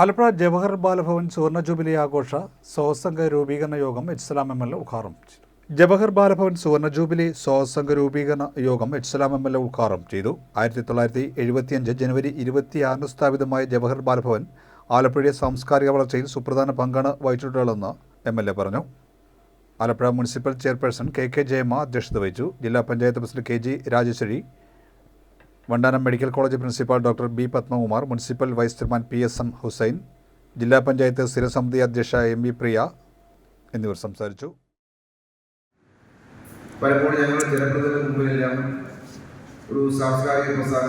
ആലപ്പുഴ ജവഹർ ബാലഭവൻ സുവർണ ജൂബിലി ആഘോഷ സഹസംഘ രൂപീകരണ യോഗം എച്ച്സലാം എം എൽ എ ഉദ്ഘാടനം ചെയ്തു. ജവഹർ ബാലഭവൻ സുവർണ ജൂബിലി സഹസംഘ രൂപീകരണ യോഗം എച്ച്സലാം എം എൽ എ ഉദ്ഘാടനം ചെയ്തു. ആയിരത്തി തൊള്ളായിരത്തി എഴുപത്തിയഞ്ച് ജനുവരി ഇരുപത്തിയാറിന് സ്ഥാപിതമായ ജവഹർ ബാലഭവൻ ആലപ്പുഴയെ സാംസ്കാരിക വളർച്ചയിൽ സുപ്രധാന പങ്കാണ് വഹിച്ചിട്ടുള്ളതെന്ന് എം എൽ എ പറഞ്ഞു. Alappuzha municipal chairperson K K Jayamma അധ്യക്ഷത വഹിച്ചു. ജില്ലാ panchayat president K G Rajeshwari Vandanam medical college principal doctor B Padmakumar municipal vice chairman P S M Hussain ജില്ലാ പഞ്ചായത്ത് സ്ഥിരസമിതി അധ്യക്ഷ എം വി പ്രിയ എന്നിവർ സംസാരിച്ചു. പലപ്പോഴും ഞങ്ങൾ ജനപ്രതിനിധിയുടെ മുമ്പിലെല്ലാം ഒരു സാംസ്കാരിക പ്രസ്ഥാന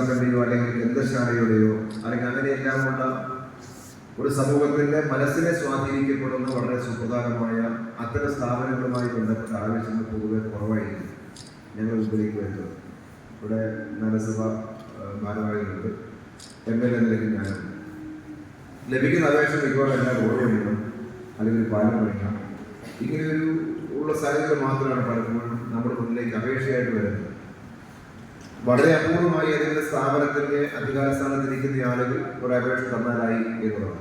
അല്ലെങ്കിൽ ഗ്രന്ഥശാലയുടെയോ അല്ലെങ്കിൽ അങ്ങനെയെല്ലാമുള്ള ഒരു സമൂഹത്തിന്റെ മനസ്സിനെ സ്വാധീനിക്കപ്പെടുന്ന വളരെ സുപ്രധാനമായ അത്തരം സ്ഥാപനങ്ങളുമായി ബന്ധപ്പെട്ട ആവശ്യങ്ങൾ പൊതുവെ കുറവായിരിക്കും ഞങ്ങൾ മുമ്പിലേക്ക് വരുന്നത്. ഇവിടെ നഗരസഭ ഭാരവാഹികളുണ്ട് എം എൽ എ നിലയ്ക്ക് ഞാനുണ്ട് ലഭിക്കുന്ന അപേക്ഷ മിക്കവാറും എല്ലാം ഓർമ്മയുണ്ട് അല്ലെങ്കിൽ പാലം പഠിക്കണം ഇങ്ങനെയൊരു ഉള്ള സാഹചര്യം മാത്രമാണ് പലപ്പോഴും നമ്മുടെ മുന്നിലേക്ക് അപേക്ഷയായിട്ട് വരുന്നത്. വളരെ അപൂർവമായി ഏതെങ്കിലും സ്ഥാപനത്തിന്റെ അധികാര സ്ഥാനത്ത് ഇരിക്കുന്ന ആളുകൾ ഒരു അപേക്ഷ തന്നാലായി എന്നുള്ളതാണ്.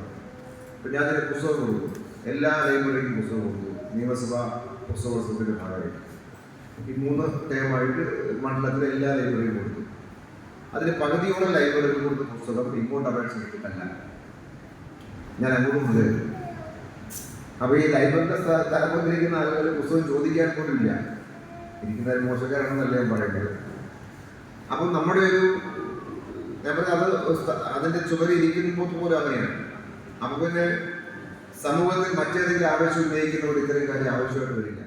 അപ്പം ഞാൻ പുസ്തകം കൊടുക്കും. എല്ലാ ലൈബ്രറിക്കും പുസ്തകം കൊടുക്കും. നിയമസഭാ പുസ്തകോത്സവത്തിന്റെ ഭാഗമായിട്ട്. ഈ മൂന്ന് ടേമായിട്ട് മണ്ഡലത്തിലെ എല്ലാ ലൈബ്രറിയും കൊടുത്തു. അതിന് പകുതിയോടെ ലൈബ്രറിയിൽ കൊടുത്ത പുസ്തകം ഇങ്ങോട്ട് അപേക്ഷ കിട്ടില്ല ഞാൻ അങ്ങോട്ട് മുതൽ. അപ്പൊ ഈ ലൈബ്രറിയുടെ തലപ്പത്തിരിക്കുന്ന ആളുകൾ പുസ്തകം ചോദിക്കാൻ പോലും ഇല്ല. ഇരിക്കുന്ന മോശക്കാരാണെന്നല്ല ഞാൻ പറയുന്നത് അപ്പം നമ്മുടെ ഒരു ഞാൻ പറഞ്ഞ അത് അതിന്റെ ചുവരി ഇരിക്കുമ്പോൾ പോലും അങ്ങനെയാണ്. അപ്പൊ പിന്നെ സമൂഹത്തിൽ മറ്റേതെങ്കിലും ആവശ്യം ഉന്നയിക്കുന്നവർ ഇത്രയും കാര്യം ആവശ്യമായിട്ട് വരില്ല.